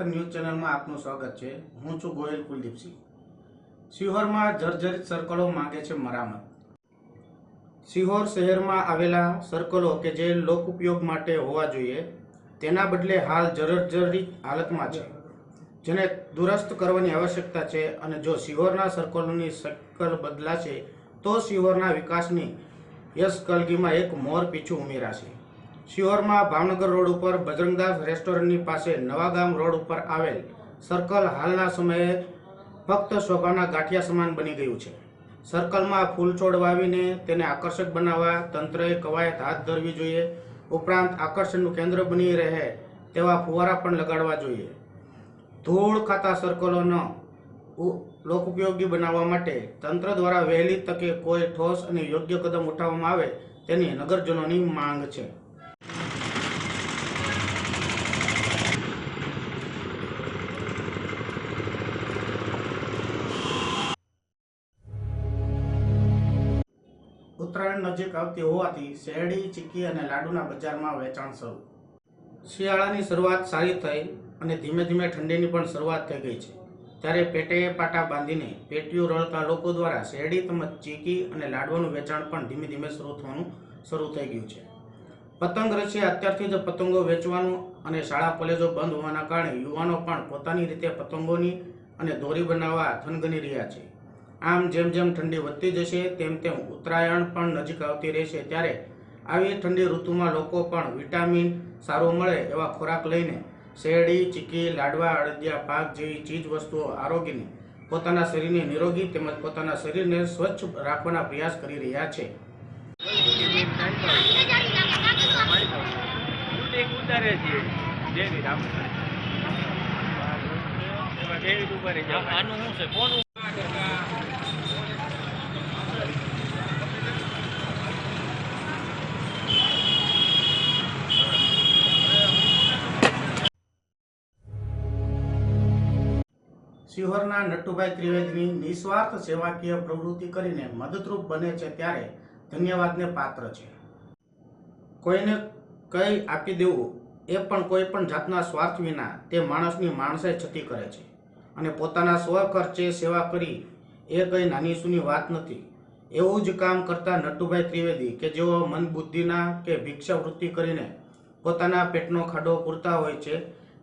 ચેનલમાં આપનું સ્વાગત છે. હું છું ગોયલ કુલદીપસિંહ. સિહોરમાં જર્જરિત સર્કલો માંગે છે મરામત. સિહોર શહેરમાં આવેલા સર્કલો કે જે લોક ઉપયોગ માટે હોવા જોઈએ, તેના બદલે હાલ જર્જરિત હાલતમાં છે, જેને દુરસ્ત કરવાની આવશ્યકતા છે અને જો સિહોરના સર્કલોની સર્કલ બદલાશે, તો સિહોરના વિકાસની યશ કલગીમાં એક મોર પીછું ઉમેરાશે. શિહોરમાં ભાવનગર રોડ ઉપર બજરંગદાસ રેસ્ટોરન્ટની પાસે નવાગામ રોડ ઉપર આવેલ સર્કલ હાલના સમયે ફક્ત શોભાના ગાંઠિયા સમાન બની ગયું છે. સર્કલમાં ફૂલ છોડ વાવીને તેને આકર્ષક બનાવવા તંત્રએ કવાયત હાથ ધરવી જોઈએ. ઉપરાંત આકર્ષણનું કેન્દ્ર બની રહે તેવા ફુવારા પણ લગાડવા જોઈએ. ધૂળ ખાતા સર્કલોનો લોકોપયોગી બનાવવા માટે તંત્ર દ્વારા વહેલી તકે કોઈ ઠોસ અને યોગ્ય કદમ ઉઠાવવામાં આવે તેની નગરજનોની માંગ છે. ઉત્તરાયણ નજીક આવતી હોવાથી શેરડી, ચીકી અને લાડુના બજારમાં વેચાણ શરૂ. શિયાળાની શરૂઆત સારી થઈ અને ધીમે ધીમે ઠંડીની પણ શરૂઆત થઈ ગઈ છે. ત્યારે પેટે પાટા બાંધીને પેટીઓ રળતા લોકો દ્વારા શેરડી તેમજ ચીકી અને લાડવાનું વેચાણ પણ ધીમે ધીમે શરૂ થવાનું શરૂ થઈ ગયું છે. પતંગ રસિયા અત્યારથી જ પતંગો વેચવાનું અને શાળા, કોલેજો બંધ હોવાના કારણે યુવાનો પણ પોતાની રીતે પતંગોની અને દોરી બનાવવા થનગની રહ્યા છે. આમ જેમ જેમ ઠંડી વધતી જશે, તેમ તેમ ઉત્તરાયણ પણ નજીક આવતી રહેશે. ત્યારે આવી ઠંડી ઋતુમાં લોકો પણ વિટામિન સારું મળે એવા ખોરાક લઈને શેરડી, ચીકી, લાડવા અડદિયા પાક જેવી ચીજ વસ્તુઓ આરોગ્યની પોતાના શરીરને નિરોગી તેમજ પોતાના શરીરને સ્વચ્છ રાખવાના પ્રયાસ કરી રહ્યા છે. જેવી રામ દેવી ઉપર આનું શિહોરના નટુભાઈ ત્રિવેદીની નિસ્વાર્થ સેવાકીય પ્રવૃત્તિ કરીને મદદરૂપ બને છે ત્યારે ધન્યવાદને પાત્ર છે. કોઈને કંઈ આપી દેવું એ પણ કોઈ પણ જાતના સ્વાર્થ વિના તે માણસની માણસે છતી કરે છે અને પોતાના સ્વ ખર્ચે સેવા કરી એ કંઈ નાની સૂની વાત નથી. એવું જ કામ કરતા નટુભાઈ ત્રિવેદી કે જેઓ મન બુદ્ધિના કે ભિક્ષાવૃત્તિ કરીને પોતાના પેટનો ખાડો પૂરતા હોય છે,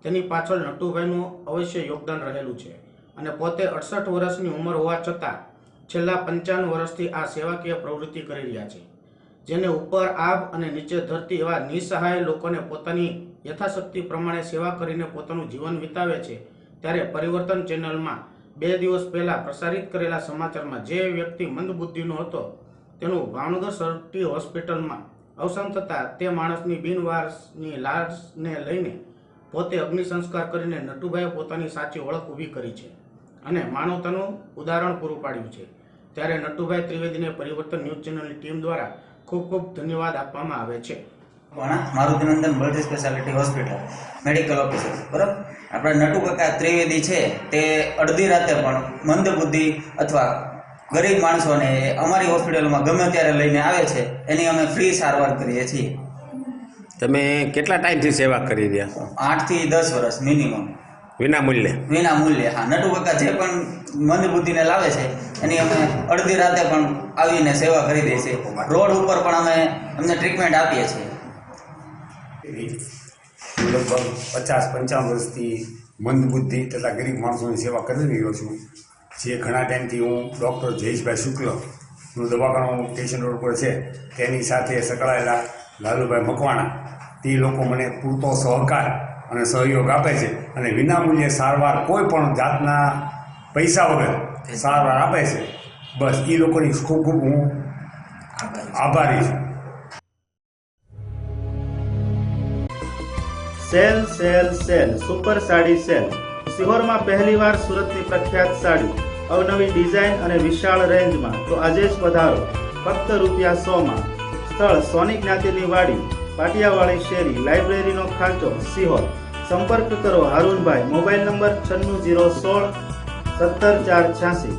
તેની પાછળ નટુભાઈનું અવશ્ય યોગદાન રહેલું છે. અને પોતે અડસઠ વર્ષની ઉંમર હોવા છતાં છેલ્લા પંચાવન વર્ષથી આ સેવાકીય પ્રવૃત્તિ કરી રહ્યા છે, જેને ઉપર આભ અને નીચે ધરતી એવા નિસહાય લોકોને પોતાની યથાશક્તિ પ્રમાણે સેવા કરીને પોતાનું જીવન વિતાવે છે, ત્યારે પરિવર્તન ચેનલમાં બે દિવસ પહેલાં પ્રસારિત કરેલા સમાચારમાં જે વ્યક્તિ મંદબુદ્ધિનો હતો, તેનું ભાવનગર સરટી હોસ્પિટલમાં અવસાન થતાં તે માણસની બિનવારસની લાશને લઈને પોતે અગ્નિ સંસ્કાર કરીને નટુભાઈએ પોતાની સાચી ઓળખ ઊભી કરી છે. અને માનવતાનું ઉદાહરણ પૂરું પાડ્યું છે. ત્યારે નટુભાઈ ત્રિવેદીને પરિવર્તન ન્યૂઝ ચેનલની ટીમ દ્વારા ખૂબ ખૂબ ધન્યવાદ આપવામાં આવે છે. પણ Marutinandan multi speciality hospital medical officer બરાબર? આપણા નટુ કાકા ત્રિવેદી છે તે અડધી રાતે પણ મંદ બુદ્ધિ અથવા ગરીબ માણસોને અમારી હોસ્પિટલમાં ગમે ત્યારે લઈને આવે છે એની અમે ફ્રી સારવાર કરીએ છીએ. તમે કેટલા ટાઈમથી સેવા કરી રહ્યા આઠથી દસ વર્ષ મિનિમમ વિના મૂલ્યે વિના મૂલ્યે હા. નટુ કાકા જે પણ મંદ બુદ્ધિને લાવે છે એની અમે અડધી રાતે પણ આવીને સેવા કરી દઈએ છીએ. રોડ ઉપર પણ અમે અમને ટ્રીટમેન્ટ આપીએ છીએ. લગભગ પચાસ પંચાવન વર્ષથી મંદબુદ્ધિ તથા ગરીબ માણસોની સેવા કરી રહ્યો છું. જે ઘણા ટાઈમથી હું ડૉક્ટર જયેશભાઈ શુક્લનું દવાખાનું સ્ટેશન રોડ પર છે તેની સાથે સંકળાયેલા લાલુભાઈ મકવાણા તે લોકો મને પૂરતો સહકાર અને સહયોગ આપે છે. અને વિનામૂલ્યે સારવાર કોઈ પણ જાતના પૈસા વગર સારવાર આપે છે. બસ એ લોકોની ખૂબ ખૂબ હું આભારી છું. Sale sale sale, super sari sale. સિહોરમાં પહેલીવાર સુરતની પ્રખ્યાત સાડી. અવનવી ડિઝાઇન અને વિશાળ રેન્જમાં. તો આજે જ પધારો. ફક્ત રૂપિયા સોમાં સ્થળ સોની જ્ઞાતિની વાડી. પાટિયાવાળી શેરી લાઇબ્રેરીનો ખાંચો સિહોર. સંપર્ક કરો હારૂનભાઈ, મોબાઈલ નંબર છન્નું જીરો સોળ, સત્તર ચાર છ્યાસી.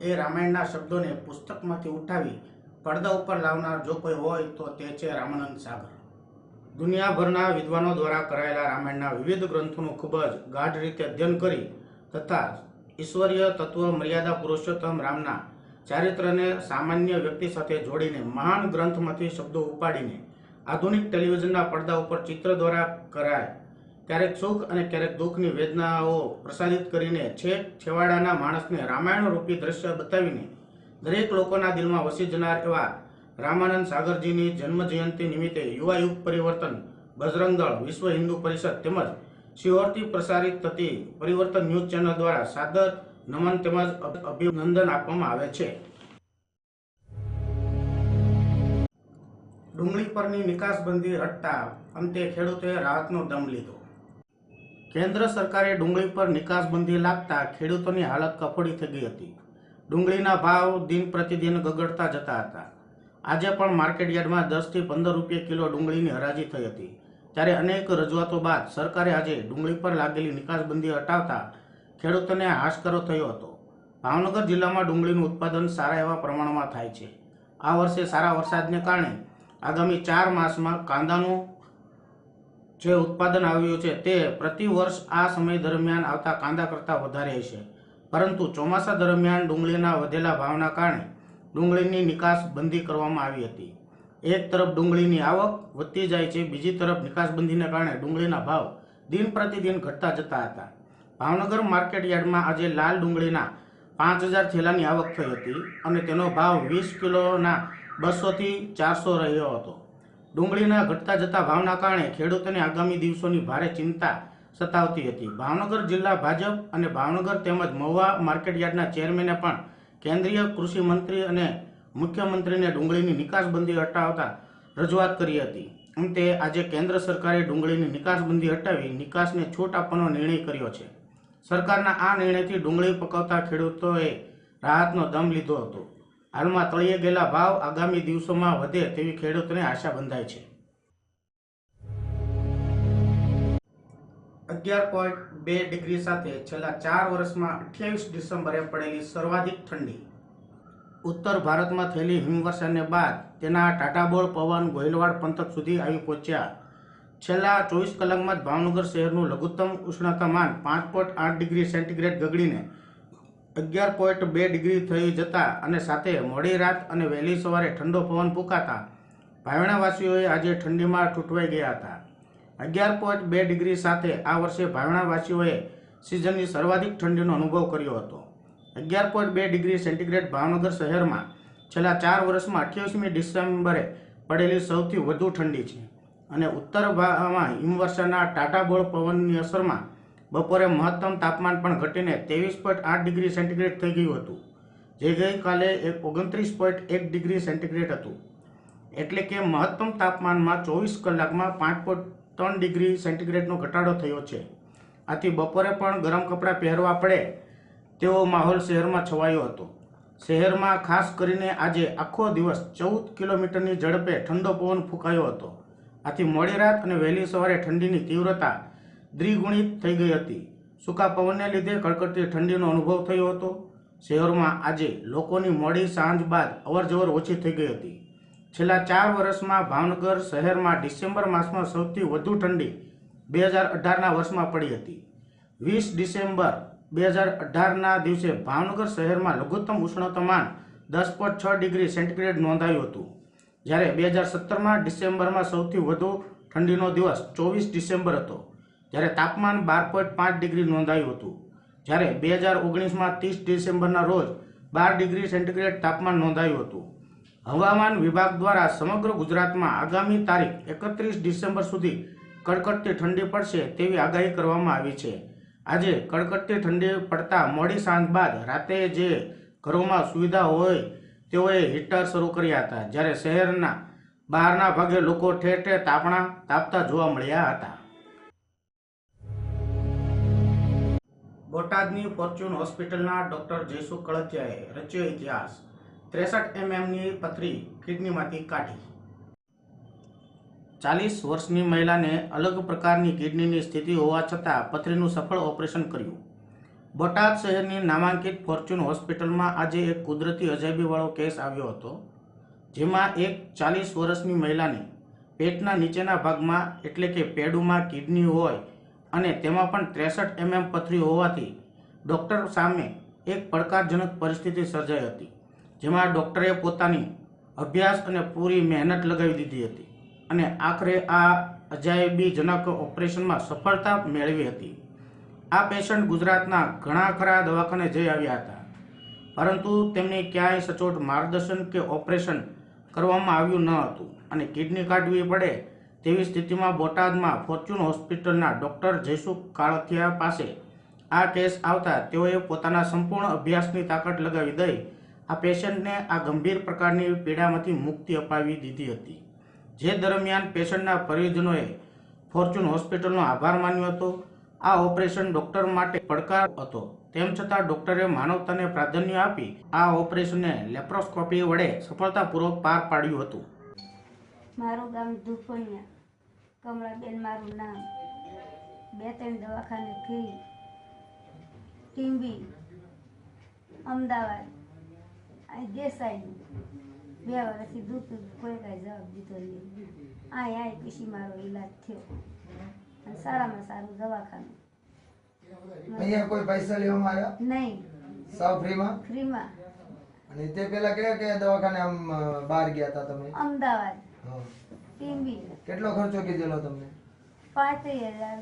એ રામાયણના શબ્દોને પુસ્તકમાંથી ઉઠાવી પડદા ઉપર લાવનાર જો કોઈ હોય તો તે છે રામાનંદ સાગર. દુનિયાભરના વિદ્વાનો દ્વારા કરાયેલા રામાયણના વિવિધ ગ્રંથોનું ખૂબ જ ગાઢ રીતે અધ્યયન કરી તથા ઈશ્વરીય તત્વ મર્યાદા પુરુષોત્તમ રામના ચારિત્રને સામાન્ય વ્યક્તિ સાથે જોડીને મહાન ગ્રંથમાંથી શબ્દો ઉપાડીને આધુનિક ટેલિવિઝનના પડદા ઉપર ચિત્ર દ્વારા કરાય ક્યારેક સુખ અને ક્યારેક દુઃખની વેદનાઓ પ્રસારિત કરીને છેક છેવાડાના માણસને રામાયણ રૂપી દ્રશ્ય બતાવીને દરેક લોકોના દિલમાં વસી જનાર એવા રામાનંદ સાગરજીની જન્મજયંતિ નિમિત્તે યુવા યુગ પરિવર્તન બજરંગ દળ વિશ્વ હિન્દુ પરિષદ તેમજ શિહોરથી પ્રસારિત થતી પરિવર્તન ન્યૂઝ ચેનલ દ્વારા સાદર નમન તેમજ અભ- અભિનંદન આપવામાં આવે છે. ડુંગળી પરની નિકાસબંધી હટતા અંતે ખેડૂતોએ રાહતનો દમ લીધો. કેન્દ્ર સરકારે ડુંગળી પર નિકાસબંધી લાગતા ખેડૂતોની હાલત કફોડી થઈ ગઈ હતી. ડુંગળીના ભાવ દિન પ્રતિદિન ગગડતા જતા હતા. આજે પણ માર્કેટ યાર્ડમાં દસથી પંદર રૂપિયા કિલો ડુંગળીની હરાજી થઈ હતી. ત્યારે અનેક રજૂઆતો બાદ સરકારે આજે ડુંગળી પર લાગેલી નિકાસબંધી હટાવતા ખેડૂતોને હાશકરો થયો હતો. ભાવનગર જિલ્લામાં ડુંગળીનું ઉત્પાદન સારા એવા પ્રમાણમાં થાય છે. આ વર્ષે સારા વરસાદને કારણે આગામી ચાર માસમાં કાંદાનું જે ઉત્પાદન આવ્યું છે તે પ્રતિ વર્ષ આ સમય દરમિયાન આવતા કાંદા કરતાં વધારે હશે. પરંતુ ચોમાસા દરમિયાન ડુંગળીના વધેલા ભાવના કારણે ડુંગળીની નિકાસ બંધી કરવામાં આવી હતી. એક તરફ ડુંગળીની આવક વધતી જાય છે, બીજી તરફ નિકાસબંધીને કારણે ડુંગળીના ભાવ દિન પ્રતિદિન ઘટતા જતા હતા. ભાવનગર માર્કેટ યાર્ડમાં આજે લાલ ડુંગળીના પાંચ હજાર થેલાની આવક થઈ હતી અને તેનો ભાવ વીસ કિલોના બસોથી ચારસો રહ્યો હતો. ડુંગળીના ઘટતા જતા ભાવના કારણે ખેડૂતોને આગામી દિવસોની ભારે ચિંતા સતાવતી હતી. ભાવનગર જિલ્લા ભાજપ અને ભાવનગર તેમજ મહુવા માર્કેટયાર્ડના ચેરમેને પણ કેન્દ્રીય કૃષિ મંત્રી અને મુખ્યમંત્રીને ડુંગળીની નિકાસબંધી હટાવતા રજૂઆત કરી હતી. અંતે આજે કેન્દ્ર સરકારે ડુંગળીની નિકાસબંધી હટાવી નિકાસને છૂટ આપવાનો નિર્ણય કર્યો છે. સરકારના આ નિર્ણયથી ડુંગળી પકવતા ખેડૂતોએ રાહતનો દમ લીધો હતો. હાલમાં તળિયે ગયેલા ભાવ આગામી દિવસોમાં વધે તેવી ખેડૂતોને આશા બંધાય છે. અગિયાર પોઈન્ટ બે ડિગ્રી સાથે છેલ્લા ચાર વર્ષમાં અઠ્યાવીસ ડિસેમ્બરે પડેલી સર્વાધિક ઠંડી. ઉત્તર ભારતમાં થયેલી હિમવર્ષાને બાદ તેના ટાટાબોળ પવન, ગોહિલવાડ પંથક સુધી આવી પહોંચ્યા. છેલ્લા ચોવીસ કલાકમાં જ ભાવનગર શહેરનું લઘુત્તમ ઉષ્ણતામાન પાંચ પોઈન્ટ આઠ ડિગ્રી સેન્ટીગ્રેડ ગગડીને અગિયાર પોઈન્ટ બે ડિગ્રી થઈ જતા અને સાથે મોડી રાત અને વહેલી સવારે ઠંડો પવન ફૂંકાતા ભાવણાવાસીઓએ આજે ઠંડીમાં ઠૂંઠવાઈ ગયા હતા. અગિયાર પોઈન્ટ બે ડિગ્રી સાથે આ વર્ષે ભાવણાવાસીઓએ સિઝનની સર્વાધિક ઠંડીનો અનુભવ કર્યો હતો. અગિયાર પોઈન્ટ બે ડિગ્રી સેન્ટીગ્રેડ ભાવનગર શહેરમાં છેલ્લા ચાર વર્ષમાં અઠ્યાવીસમી ડિસેમ્બરે પડેલી સૌથી વધુ ઠંડી છે અને ઉત્તર ભાગમાં હિમવર્ષાના ટાટાબોળ પવનની અસરમાં બપોરે મહત્તમ તાપમાન પણ ઘટીને ત્રેવીસ પોઈન્ટ આઠ ડિગ્રી સેન્ટીગ્રેડ થઈ ગયું હતું, જે ગઈકાલે એક ઓગણત્રીસ પોઈન્ટ એક ડિગ્રી સેન્ટીગ્રેડ હતું. એટલે કે મહત્તમ તાપમાનમાં ચોવીસ કલાકમાં પાંચ પોઈન્ટ ત્રણ ડિગ્રી સેન્ટીગ્રેડનો ઘટાડો થયો છે. આથી બપોરે પણ ગરમ કપડાં પહેરવા પડે તેવો માહોલ શહેરમાં છવાયો હતો. શહેરમાં ખાસ કરીને આજે આખો દિવસ ચૌદ કિલોમીટરની ઝડપે ઠંડો પવન ફૂંકાયો હતો. આથી મોડી રાત અને વહેલી સવારે ઠંડીની તીવ્રતા દ્વિગુણિત થઈ ગઈ હતી. સૂકા પવનને લીધે કડકડતી ઠંડીનો અનુભવ થયો હતો. શહેરમાં આજે લોકોની મોડી સાંજ બાદ અવરજવર ઓછી થઈ ગઈ હતી. છેલ્લા ચાર વર્ષમાં ભાવનગર શહેરમાં ડિસેમ્બર માસમાં સૌથી વધુ ઠંડી બે હજાર અઢારના વર્ષમાં પડી હતી. વીસ ડિસેમ્બર બે હજાર અઢારના દિવસે ભાવનગર શહેરમાં લઘુત્તમ ઉષ્ણતામાન દસ પોઈન્ટ છ ડિગ્રી સેન્ટીગ્રેડ નોંધાયું હતું. જ્યારે બે હજાર સત્તરમાં ડિસેમ્બરમાં સૌથી વધુ ઠંડીનો દિવસ ચોવીસ ડિસેમ્બર હતો. જ્યારે તાપમાન બાર પોઈન્ટ પાંચ ડિગ્રી નોંધાયું હતું. જ્યારે બે હજાર ઓગણીસમાં ત્રીસ ડિસેમ્બરના રોજ બાર ડિગ્રી સેન્ટીગ્રેડ તાપમાન નોંધાયું હતું. હવામાન વિભાગ દ્વારા સમગ્ર ગુજરાતમાં આગામી તારીખ એકત્રીસ ડિસેમ્બર સુધી કડકડતી ઠંડી પડશે તેવી આગાહી કરવામાં આવી છે. આજે કડકડતી ઠંડી પડતા મોડી સાંજ બાદ રાતે જે ઘરોમાં સુવિધા હોય તેઓએ હીટર શરૂ કર્યા હતા, જ્યારે શહેરના બહારના ભાગે લોકો ઠેર ઠેર તાપણા તાપતા જોવા મળ્યા હતા. બોટાદની ફોર્ચ્યુન હોસ્પિટલના ડોક્ટર જયસુ કળથિયાએ રચ્યો ઇતિહાસ. ત્રેસઠ એમએમની પથરી કિડનીમાંથી કાઢી. ચાલીસ વર્ષની મહિલાને અલગ પ્રકારની કિડનીની સ્થિતિ હોવા છતાં પથરીનું સફળ ઓપરેશન કર્યું. બોટાદ શહેરની નામાંકિત ફોર્ચ્યુન હોસ્પિટલમાં આજે એક કુદરતી અજાયબીવાળો કેસ આવ્યો હતો, જેમાં એક ચાલીસ વર્ષની મહિલાને પેટના નીચેના ભાગમાં એટલે કે પેડુમાં કિડની હોય અને તેમાં પણ ત્રેસઠ એમએમ પથરી હોવાથી ડૉક્ટર સામે એક પડકારજનક પરિસ્થિતિ સર્જાઈ હતી, જેમાં ડૉક્ટરે પોતાની અભ્યાસ અને પૂરી મહેનત લગાવી દીધી હતી અને આખરે આ અજાયબીજનક ઓપરેશનમાં સફળતા મેળવી હતી. આ પેશન્ટ ગુજરાતના ઘણા ખરા દવાખાને જઈ આવ્યા હતા, પરંતુ તેમને ક્યાંય સચોટ માર્ગદર્શન કે ઓપરેશન કરવામાં આવ્યું ન હતું અને કિડની કાઢવી પડે તેવી સ્થિતિમાં બોટાદમાં ફોર્ચ્યુન હોસ્પિટલના ડૉક્ટર જયસુખ કાળથિયા પાસે આ કેસ આવતા તેઓએ પોતાના સંપૂર્ણ અભ્યાસની તાકાત લગાવી દઈ આ પેશન્ટને આ ગંભીર પ્રકારની પીડામાંથી મુક્તિ અપાવી દીધી હતી. જે દરમિયાન પેશન્ટના પરિજનોએ ફોર્ચ્યુન હોસ્પિટલનો આભાર માન્યો હતો. આ ઓપરેશન ડોક્ટર માટે પડકાર હતો. તેમ છતાં ડોક્ટરે માનવતાને પ્રાધાન્ય આપી આ ઓપરેશનને લેપ્રોસ્કોપી વડે સફળતાપૂર્વક પાર પાડ્યું હતું. મારું ગામ ધુપણિયા કમળાબેન મારું નામ. બે ત્રણ દવાખાને ફી. ટીમ્બી અમદાવાદ. અહીં દેસાઈ. બે વર્ષથી દુઃખ કોઈ કાંઈ જવાબ દીધો નહીં. આય આય પછી મારો ઈલાજ થયો. અને સારામાં સારું દવાખાનું. અહીંયા કોઈ પૈસા લેવામાં આવ્યા નહીં. સાવ ફ્રીમાં? ફ્રીમાં. અને તે પેલા કયા કયા દવાખાને આમ બહાર ગયા હતા તમે? અમદાવાદ. કેટલો ખર્ચો કીધેલો તમને? પાંત્રીસ હજાર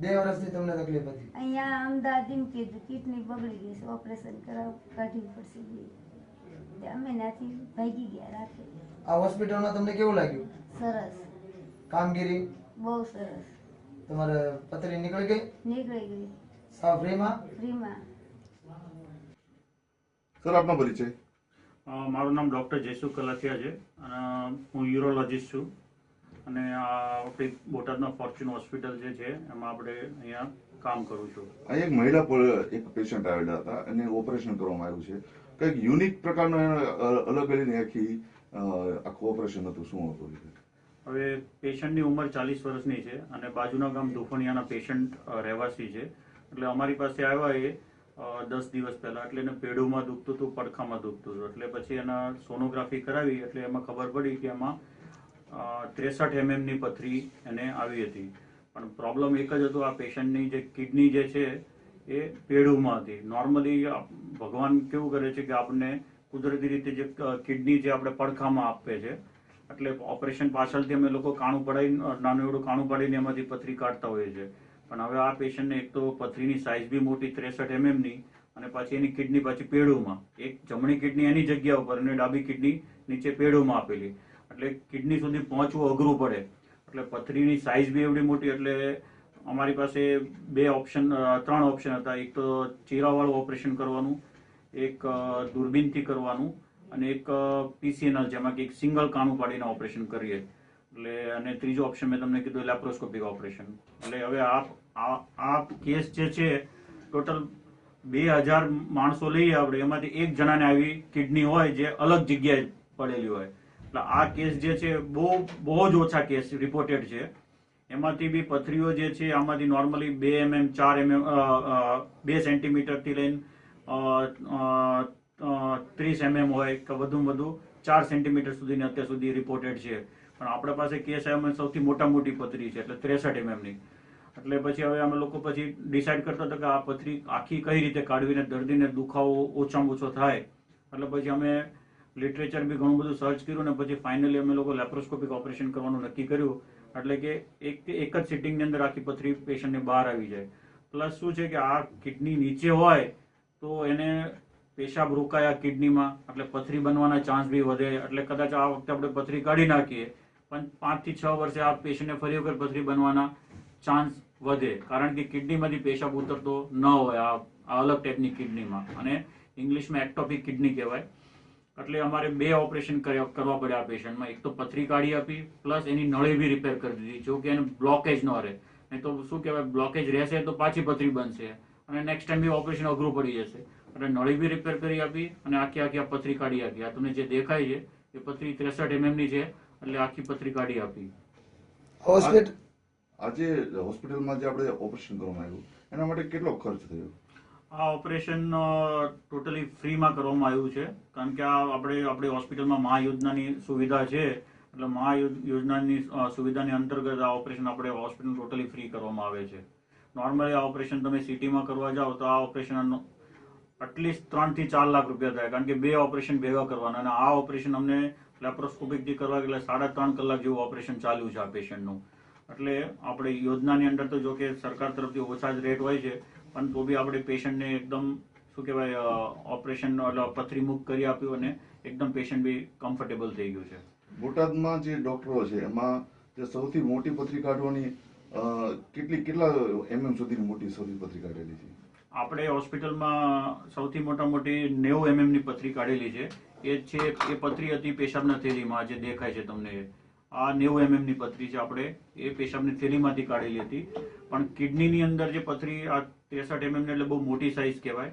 બે વર્ષથી તમને તકલીફ હતી? અહીંયા અમદાવાદ એમ કીધું કિડની બગડી ગઈ છે ઓપરેશન કરાવ કાઢવી પડશે અમે નાથી ભાગી ગયા રાતે આ હોસ્પિટલમાં તમને કેવું લાગ્યું? સરસ. કામગીરી? બહુ સરસ. તમારે પથરી નીકળી ગઈ? નીકળી ગઈ. સાવ ફ્રીમાં? ફ્રીમાં. સર આપનો પરિચય. મારું નામ ડૉક્ટર જયસુ કલાથિયા છે અને હું યુરોલોજિસ્ટ છું. અને આ આપણી બોટાદમાં ફોર્ચ્યુન હોસ્પિટલ જે છે એમાં આપણે અહીંયા કામ કરું છું. આ એક મહિલા એક પેશન્ટ આવેલા હતા અને ઓપરેશન કરવામાં આવ્યું છે. કંઈક યુનિક પ્રકારનો અલગ અલગ આખી આખું ઓપરેશન હતું શું હતું હવે પેશન્ટની ઉંમર ચાલીસ વર્ષની છે અને બાજુના ગામ દુફણિયાના પેશન્ટ રહેવાસી છે. એટલે અમારી પાસે આવ્યા એ દસ દિવસ પહેલા. એટલે એને પેડુમાં દુખતું હતું, પડખામાં દુખતું હતું. એટલે પછી એના સોનોગ્રાફી કરાવી, એટલે એમાં ખબર પડી કે એમાં ત્રેસઠ એમએમની પથરી એને આવી હતી. પણ પ્રોબ્લેમ એક જ હતો, આ પેશન્ટની જે કિડની જે છે, એ પેડુમાં હતી. નોર્મલી ભગવાન કેવું કરે છે કે આપણને કુદરતી રીતે જે કિડની જે આપણે પડખામાં આપે છે, એટલે ઓપરેશન પાછળથી અમે લોકો કાણું પડાવી નાનું એવડું કાણું પાડીને એમાંથી પથરી કાઢતા હોઈએ છીએ. પણ હવે આ પેશન્ટને એક તો પથરીની સાઇઝ બી મોટી, ત્રેસઠ એમએમની અને પછી એની કિડની પાછી પેડુમાં એક જમણી કિડની એની જગ્યા ઉપર અને ડાબી કિડની નીચે પેડુમાં આપેલી. એટલે કિડની સુધી પહોંચવું અઘરું પડે. એટલે પથરીની સાઇઝ બી એવડી મોટી, એટલે અમારી પાસે બે ઓપ્શન ત્રણ ઓપ્શન હતા. એક તો ચીરાવાળું ઓપરેશન કરવાનું, એક દૂરબીનથી કરવાનું અને એક પીસીએનએલ જેમાં કે એક સિંગલ કાણું પાડીને ઓપરેશન કરીએ. એટલે, અને ત્રીજો ઓપ્શન મેં તમને કીધું લેપ્રોસ્કોપિક ઓપરેશન એટલે હવે આ આ કેસ જે છે, ટોટલ બે હજાર માણસો લઈએ આપણે એમાંથી એક જણાને આવી કિડની હોય જે અલગ જગ્યાએ પડેલી હોય. એટલે આ કેસ જે છે, બહુ બહુ જ ઓછા કેસ રિપોર્ટેડ છે. એમાંથી બી પથરીઓ જે છે, આમાંથી નોર્મલી બે એમએમ, ચાર એમએમ બે સેન્ટીમીટરથી લઈને ત્રીસ એમએમ હોય કે વધુમાં વધુ, ચાર સેન્ટીમીટર સુધીની અત્યાર સુધી રિપોર્ટેડ છે. પણ આપણા પાસે કેસ એમ સૌથી મોટા મોટી પથરી છે, એટલે ત્રેસઠ એમએમની. એટલે પછી હવે અમે લોકો પછી ડિસાઈડ કરતા હતા કે આ પથરી આખી કઈ રીતે કાઢવીને દર્દીને દુખાવો ઓછામાં ઓછો થાય. એટલે પછી અમે લિટરેચર બી ઘણું બધું સર્ચ કર્યું ને પછી ફાઇનલી અમે લોકો લેપ્રોસ્કોપિક ઓપરેશન કરવાનું નક્કી કર્યું. એટલે કે એક એક જ સિટિંગની અંદર આખી પથરી પેશન્ટને બહાર આવી જાય. પ્લસ શું છે કે આ કિડની નીચે હોય તો એને પેશાબ રોકાયા કિડનીમાં એટલે પથરી બનવાના ચાન્સ બી વધે. એટલે કદાચ આ વખતે આપણે પથરી કાઢી નાખીએ. પણ પાંચથી છ વર્ષે આ પેશન્ટને ફરી વખત પથરી બનવાના ચાન્સ વધે. કારણ કે કિડનીમાંથી પેશાબ ઉતરતો ન હોય. આ અલગ ટાઈપની કિડનીમાં. અને ઇંગ્લિશમાં એક્ટોપિક કિડની કહેવાય. એટલે અમારે બે ઓપરેશન કરવા પડ્યા પેશન્ટમાં એક તો પથરી કાઢી આપી પ્લસ એની નળી બી રિપેર કરી દીધી. જો કે એને બ્લોકેજ ન રહે. નહીં તો શું કહેવાય? બ્લોકેજ રહેશે તો પાછી પથરી બનશે. અને નેક્સ્ટ ટાઈમ બી ઓપરેશન અઘરું પડી જશે. એટલે નળી બી રિપેર કરી આપી અને આખી આખી આ પથરી કાઢી આપી. આ તમને જે દેખાય છે, એ પથરી ત્રેસઠ એમએમની છે. એટલે આખી પથરી કાઢી આપી. હોસ્પિટલ આજે હોસ્પિટલમાં જે આપણે ઓપરેશન કરવામાં આવ્યું, એના માટે કેટલો ખર્ચ થયો? આ ઓપરેશન ટોટલી ફ્રીમાં કરવામાં આવ્યું છે. કારણ કે આ આપણે, આપણી હોસ્પિટલમાં મહા યોજનાની સુવિધા છે. એટલે મહા યોજનાની સુવિધાની અંતર્ગત આ ઓપરેશન આપણે હોસ્પિટલ ટોટલી ફ્રી કરવામાં આવે છે. નોર્મલી આ ઓપરેશન તમે સિટીમાં કરવા જાઓ, તો આ ઓપરેશન એટલીસ્ટ ત્રણથી ચાર લાખ રૂપિયા થાય. કારણ કે બે ઓપરેશન ભેગા કરવાના. અને આ ઓપરેશન અમને લેપ્રોસ્કોપિકથી કરવા એટલે સાડા ત્રણ કલાક જેવું ઓપરેશન ચાલ્યું છે આ પેશન્ટનું. એટલે આપણે યોજનાની અંદર તો જો કે સરકાર તરફથી ઓછા જ રેટ હોય છે પણ તો બી આપણે પેશન્ટને એકદમ શું કહેવાય ઓપરેશન એટલે પથરી કરી આપ્યું અને એકદમ પેશન્ટ બી કમ્ફર્ટેબલ થઈ ગયું છે. બોટાદમાં જે ડોક્ટરો છે એમાં જે સૌથી મોટી પથરી કાઢવાની કેટલી કેટલા એમએમ સુધીની મોટી સૌથી પથરી કાઢેલી છે? આપણે હોસ્પિટલમાં સૌથી મોટા મોટી નેવું એમએમની પથરી કાઢેલી છે. એ છે એ પથરી હતી પેશાબના થેલીમાં જે દેખાય છે તમને. આ નેવું એમએમની પથરી છે આપણે. એ પેશાબની થેલીમાંથી કાઢેલી હતી. પણ કિડનીની અંદર જે પથરી, આ ત્રેસઠ એમએમ એટલે બહુ મોટી સાઇઝ કહેવાય.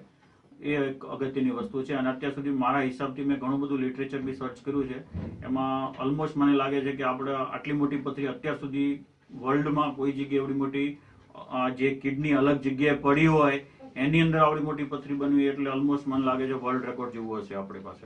એ એક અગત્યની વસ્તુ છે. અને અત્યાર સુધી મારા હિસાબથી મેં ઘણું બધું લિટરેચર બી સર્ચ કર્યું છે. એમાં ઓલમોસ્ટ મને લાગે છે કે આપણે આટલી મોટી પથરી અત્યાર સુધી વર્લ્ડમાં કોઈ જગ્યાએ એવડી મોટી જે કિડની અલગ જગ્યાએ પડી હોય, એની અંદર આવડી મોટી પથરી બનવી એટલે ઓલમોસ્ટ મને લાગે છે વર્લ્ડ રેકોર્ડ જેવું હશે આપણી પાસે.